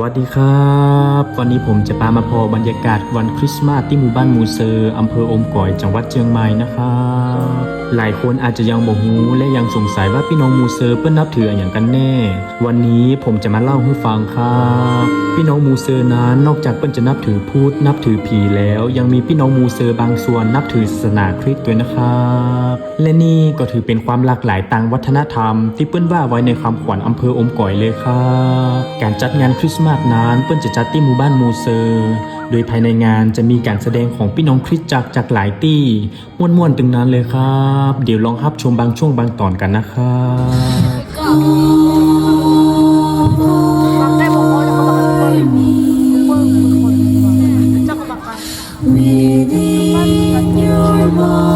วัสดีครับ วันนี้ผมจะพามาพอบรรยากาศวันคริสต์มาสที่หมู่บ้านมูเซอร์อำเภออมก่อยจังหวัดเชียงใหม่นะครับหลายคนอาจจะยังบ่ฮู้และยังสงสัยว่าพี่น้องมูเซอร์เปิ้นนับถืออย่างกันแน่ วันนี้ผมจะมาเล่าให้ฟังครับพี่น้องมูเซอร์นั้นนอกจากเปิ้นจะนับถือพุทธนับถือผีแล้ว ยังมีพี่น้องมูเซอร์บางส่วนนับถือศาสนาคริสต์ด้วยนะครับและนี่ก็ถือเป็นความหลากหลายทางวัฒนธรรม ที่เปิ้นว่าไว้ในคำขวัญอำเภออมก่อยเลยครับการจัดงานคริสต์มาสนั้นเปิ้นจะจัดที่หมู่บ้านมูเซอร์ โดยภายในงานจะมีการแสดงของพี่น้องคริสจักรจากหลายที่ม่วนๆตึงนั้นเลยครับ เดี๋ยวลองรับชมบางช่วงบางตอนกันนะครับ Within your mind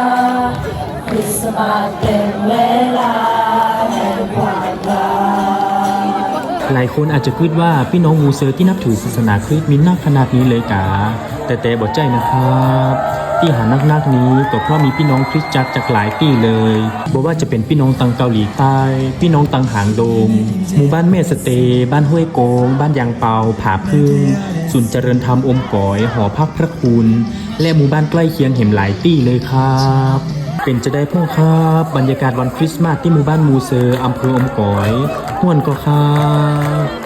นเวลา Christmas เป็นเวลาแห่งความรักหลายคนอาจจะคิดว่าพี่น้องมูเซอร์ที่นับถือศาสนาคริสต์มีนักขนาดนี้เลยกาแต่แต่บอกใจนะครับ ที่หานักนักนี้ก็เพราะมีพี่น้องคริสตจักรจากหลายที่เลยบอกว่าจะเป็นพี่น้องตังเกาหลีใต้พี่น้องตังหางโดมหมู่บ้านเมสเตย์บ้านห้วยโกง บ้านยางเปาผาพึ่งศูนย์เจริญธรรมอมก๋อย หอพักพระคุณ และหมู่บ้านใกล้เคียงเห็นหลายที่เลยครับ เป็นจะได้พ่อครับ บรรยากาศวันคริสต์มาสที่หมู่บ้านมูเซอร์อำเภออมก๋อยม่วนก็ครับ